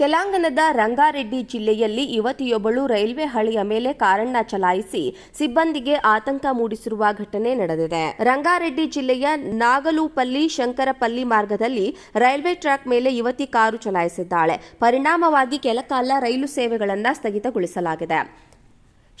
ತೆಲಂಗಾಣದ ರಂಗಾರೆಡ್ಡಿ ಜಿಲ್ಲೆಯಲ್ಲಿ ಯುವತಿಯೊಬ್ಬಳು ರೈಲ್ವೆ ಹಳಿಯ ಮೇಲೆ ಕಾರನ್ನ ಚಲಾಯಿಸಿ ಸಿಬ್ಬಂದಿಗೆ ಆತಂಕ ಮೂಡಿಸಿರುವ ಘಟನೆ ನಡೆದಿದೆ. ರಂಗಾರೆಡ್ಡಿ ಜಿಲ್ಲೆಯ ನಾಗಲೂಪಲ್ಲಿ ಶಂಕರಪಲ್ಲಿ ಮಾರ್ಗದಲ್ಲಿ ರೈಲ್ವೆ ಟ್ರ್ಯಾಕ್ ಮೇಲೆ ಯುವತಿ ಕಾರು ಚಲಾಯಿಸಿದ್ದಾಳೆ. ಪರಿಣಾಮವಾಗಿ ಕೆಲಕಾಲ ರೈಲು ಸೇವೆಗಳನ್ನು ಸ್ಥಗಿತಗೊಳಿಸಲಾಗಿದೆ.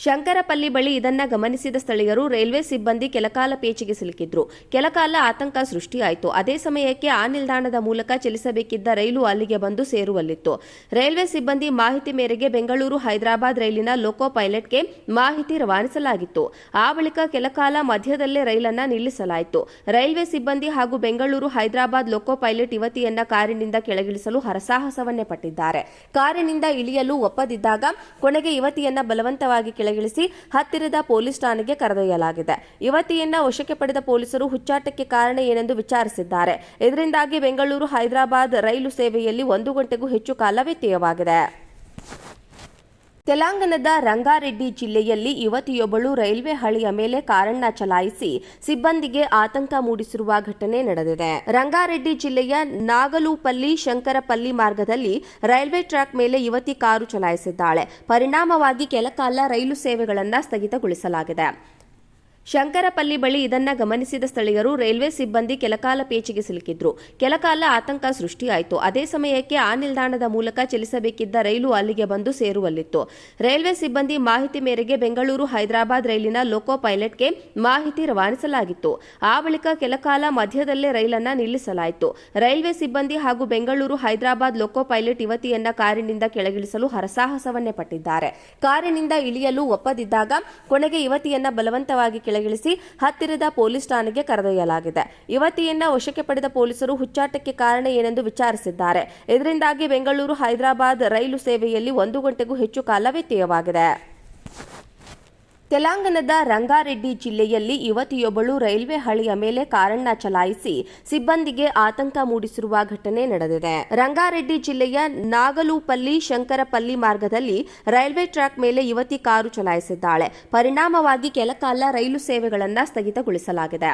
ಶಂಕರಪಲ್ಲಿ ಬಳಿ ಇದನ್ನ ಗಮನಿಸಿದ ಸ್ಥಳೀಯರು ರೈಲ್ವೆ ಸಿಬ್ಬಂದಿ ಕೆಲಕಾಲ ಪೇಚಿಗೆ ಸಿಲುಕಿದ್ರು. ಕೆಲಕಾಲ ಆತಂಕ ಸೃಷ್ಟಿಯಾಯಿತು. ಅದೇ ಸಮಯಕ್ಕೆ ಆ ನಿಲ್ದಾಣದ ಮೂಲಕ ಚಲಿಸಬೇಕಿದ್ದ ರೈಲು ಅಲ್ಲಿಗೆ ಬಂದು ಸೇರುವಲ್ಲಿತ್ತು. ರೈಲ್ವೆ ಸಿಬ್ಬಂದಿ ಮಾಹಿತಿ ಮೇರೆಗೆ ಬೆಂಗಳೂರು ಹೈದರಾಬಾದ್ ರೈಲಿನ ಲೋಕೋ ಪೈಲಟ್ಗೆ ಮಾಹಿತಿ ರವಾನಿಸಲಾಗಿತ್ತು. ಆ ಬಳಿಕ ಕೆಲಕಾಲ ಮಧ್ಯದಲ್ಲೇ ರೈಲನ್ನ ನಿಲ್ಲಿಸಲಾಯಿತು. ರೈಲ್ವೆ ಸಿಬ್ಬಂದಿ ಹಾಗೂ ಬೆಂಗಳೂರು ಹೈದರಾಬಾದ್ ಲೋಕೋ ಪೈಲಟ್ ಯುವತಿಯನ್ನ ಕಾರಿನಿಂದ ಕೆಳಗಿಳಿಸಲು ಹರಸಾಹಸವನ್ನೇ ಪಟ್ಟಿದ್ದಾರೆ. ಕಾರಿನಿಂದ ಇಳಿಯಲು ಒಪ್ಪದಿದ್ದಾಗ ಕೊನೆಗೆ ಯುವತಿಯನ್ನ ಬಲವಂತವಾಗಿ ಕೆಳಗಿಳಿಸಿ ಹತ್ತಿರದ ಪೊಲೀಸ್ ಠಾಣೆಗೆ ಕರೆದೊಯ್ಯಲಾಗಿದೆ. ಯುವತಿಯನ್ನ ವಶಕ್ಕೆ ಪಡೆದ ಪೊಲೀಸರು ಹುಚ್ಚಾಟಕ್ಕೆ ಕಾರಣ ಏನೆಂದು ವಿಚಾರಿಸಿದ್ದಾರೆ. ಇದರಿಂದಾಗಿ ಬೆಂಗಳೂರು ಹೈದರಾಬಾದ್ ರೈಲು ಸೇವೆಯಲ್ಲಿ ಒಂದು ಗಂಟೆಗೂ ಹೆಚ್ಚು ಕಾಲ ವ್ಯತ್ಯಯವಾಗಿದೆ. ತೆಲಂಗಾಣದ ರಂಗಾರೆಡ್ಡಿ ಜಿಲ್ಲೆಯಲ್ಲಿ ಯುವತಿಯೊಬ್ಬಳು ರೈಲ್ವೆ ಹಳಿಯ ಮೇಲೆ ಕಾರನ್ನ ಚಲಾಯಿಸಿ ಸಿಬ್ಬಂದಿಗೆ ಆತಂಕ ಮೂಡಿಸಿರುವ ಘಟನೆ ನಡೆದಿದೆ. ರಂಗಾರೆಡ್ಡಿ ಜಿಲ್ಲೆಯ ನಾಗಲೂಪಲ್ಲಿ ಶಂಕರಪಲ್ಲಿ ಮಾರ್ಗದಲ್ಲಿ ರೈಲ್ವೆ ಟ್ರ್ಯಾಕ್ ಮೇಲೆ ಯುವತಿ ಕಾರು ಚಲಾಯಿಸಿದ್ದಾಳೆ. ಪರಿಣಾಮವಾಗಿ ಕೆಲಕಾಲ ರೈಲು ಸೇವೆಗಳನ್ನು ಸ್ಥಗಿತಗೊಳಿಸಲಾಗಿದೆ. ಶಂಕರಪಲ್ಲಿ ಬಳಿ ಇದನ್ನ ಗಮನಿಸಿದ ಸ್ಥಳೀಯರು ರೈಲ್ವೆ ಸಿಬ್ಬಂದಿ ಕೆಲಕಾಲ ಪೇಚಿಗೆ ಸಿಲುಕಿದ್ರು. ಕೆಲಕಾಲ ಆತಂಕ ಸೃಷ್ಟಿಯಾಯಿತು. ಅದೇ ಸಮಯಕ್ಕೆ ಆ ನಿಲ್ದಾಣದ ಮೂಲಕ ಚಲಿಸಬೇಕಿದ್ದ ರೈಲು ಅಲ್ಲಿಗೆ ಬಂದು ಸೇರುವಲ್ಲಿತ್ತು. ರೈಲ್ವೆ ಸಿಬ್ಬಂದಿ ಮಾಹಿತಿ ಮೇರೆಗೆ ಬೆಂಗಳೂರು ಹೈದರಾಬಾದ್ ರೈಲಿನ ಲೋಕೋ ಪೈಲಟ್ಗೆ ಮಾಹಿತಿ ರವಾನಿಸಲಾಗಿತ್ತು. ಆ ಬಳಿಕ ಕೆಲಕಾಲ ಮಧ್ಯದಲ್ಲೇ ರೈಲನ್ನ ನಿಲ್ಲಿಸಲಾಯಿತು. ರೈಲ್ವೆ ಸಿಬ್ಬಂದಿ ಹಾಗೂ ಬೆಂಗಳೂರು ಹೈದರಾಬಾದ್ ಲೋಕೋ ಪೈಲಟ್ ಯುವತಿಯನ್ನ ಕಾರಿನಿಂದ ಕೆಳಗಿಳಿಸಲು ಹರಸಾಹಸವನ್ನೇ ಪಟ್ಟಿದ್ದಾರೆ. ಕಾರಿನಿಂದ ಇಳಿಯಲು ಒಪ್ಪದಿದ್ದಾಗ ಕೊನೆಗೆ ಯುವತಿಯನ್ನ ಬಲವಂತವಾಗಿ ಕೆಳಗಿಳಿಸಿ ಹತ್ತಿರದ ಪೊಲೀಸ್ ಠಾಣೆಗೆ ಕರೆದೊಯ್ಯಲಾಗಿದೆ. ಯುವತಿಯನ್ನ ವಶಕ್ಕೆ ಪಡೆದ ಪೊಲೀಸರು ಹುಚ್ಚಾಟಕ್ಕೆ ಕಾರಣ ಏನೆಂದು ವಿಚಾರಿಸಿದ್ದಾರೆ. ಇದರಿಂದಾಗಿ ಬೆಂಗಳೂರು ಹೈದರಾಬಾದ್ ರೈಲು ಸೇವೆಯಲ್ಲಿ ಒಂದು ಗಂಟೆಗೂ ಹೆಚ್ಚು ಕಾಲ ವ್ಯತ್ಯಯವಾಗಿದೆ. ತೆಲಂಗಾಣದ ರಂಗಾರೆಡ್ಡಿ ಜಿಲ್ಲೆಯಲ್ಲಿ ಯುವತಿಯೊಬ್ಬಳು ರೈಲ್ವೆ ಹಳಿಯ ಮೇಲೆ ಕಾರನ್ನ ಚಲಾಯಿಸಿ ಸಿಬ್ಬಂದಿಗೆ ಆತಂಕ ಮೂಡಿಸಿರುವ ಘಟನೆ ನಡೆದಿದೆ. ರಂಗಾರೆಡ್ಡಿ ಜಿಲ್ಲೆಯ ನಾಗಲೂಪಲ್ಲಿ ಶಂಕರಪಲ್ಲಿ ಮಾರ್ಗದಲ್ಲಿ ರೈಲ್ವೆ ಟ್ರ್ಯಾಕ್ ಮೇಲೆ ಯುವತಿ ಕಾರು ಚಲಾಯಿಸಿದ್ದಾಳೆ. ಪರಿಣಾಮವಾಗಿ ಕೆಲಕಾಲ ರೈಲು ಸೇವೆಗಳನ್ನು ಸ್ಥಗಿತಗೊಳಿಸಲಾಗಿದೆ.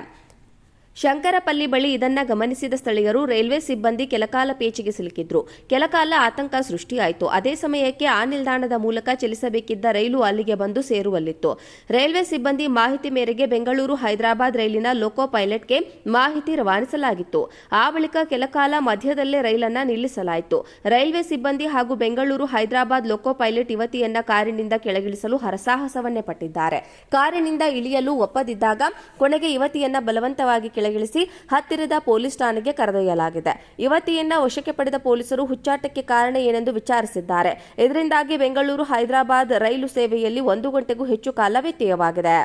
ಶಂಕರಪಲ್ಲಿ ಬಳಿ ಇದನ್ನ ಗಮನಿಸಿದ ಸ್ಥಳೀಯರು ರೈಲ್ವೆ ಸಿಬ್ಬಂದಿ ಕೆಲಕಾಲ ಪೇಚಿಗೆ ಸಿಲುಕಿದ್ರು. ಕೆಲಕಾಲ ಆತಂಕ ಸೃಷ್ಟಿಯಾಯಿತು. ಅದೇ ಸಮಯಕ್ಕೆ ಆ ನಿಲ್ದಾಣದ ಮೂಲಕ ಚಲಿಸಬೇಕಿದ್ದ ರೈಲು ಅಲ್ಲಿಗೆ ಬಂದು ಸೇರುವಲ್ಲಿತ್ತು. ರೈಲ್ವೆ ಸಿಬ್ಬಂದಿ ಮಾಹಿತಿ ಮೇರೆಗೆ ಬೆಂಗಳೂರು ಹೈದರಾಬಾದ್ ರೈಲಿನ ಲೋಕೋ ಪೈಲಟ್ಗೆ ಮಾಹಿತಿ ರವಾನಿಸಲಾಗಿತ್ತು. ಆ ಬಳಿಕ ಕೆಲಕಾಲ ಮಧ್ಯದಲ್ಲೇ ರೈಲನ್ನ ನಿಲ್ಲಿಸಲಾಯಿತು. ರೈಲ್ವೆ ಸಿಬ್ಬಂದಿ ಹಾಗೂ ಬೆಂಗಳೂರು ಹೈದರಾಬಾದ್ ಲೋಕೋ ಪೈಲಟ್ ಯುವತಿಯನ್ನ ಕಾರಿನಿಂದ ಕೆಳಗಿಳಿಸಲು ಹರಸಾಹಸವನ್ನೇ ಪಟ್ಟಿದ್ದಾರೆ. ಕಾರಿನಿಂದ ಇಳಿಯಲು ಒಪ್ಪದಿದ್ದಾಗ ಕೊನೆಗೆ ಯುವತಿಯನ್ನ ಬಲವಂತವಾಗಿ ಕೆಳಗಿಳಿಸಿ ಹತ್ತಿರದ ಪೊಲೀಸ್ ಠಾಣೆಗೆ ಕರೆದೊಯ್ಯಲಾಗಿದೆ. ಯುವತಿಯನ್ನ ವಶಕ್ಕೆ ಪಡೆದ ಪೊಲೀಸರು ಹುಚ್ಚಾಟಕ್ಕೆ ಕಾರಣ ಏನೆಂದು ವಿಚಾರಿಸಿದ್ದಾರೆ. ಇದರಿಂದಾಗಿ ಬೆಂಗಳೂರು ಹೈದರಾಬಾದ್ ರೈಲು ಸೇವೆಯಲ್ಲಿ ಒಂದು ಗಂಟೆಗೂ ಹೆಚ್ಚು ಕಾಲ ವ್ಯತ್ಯಯವಾಗಿದೆ.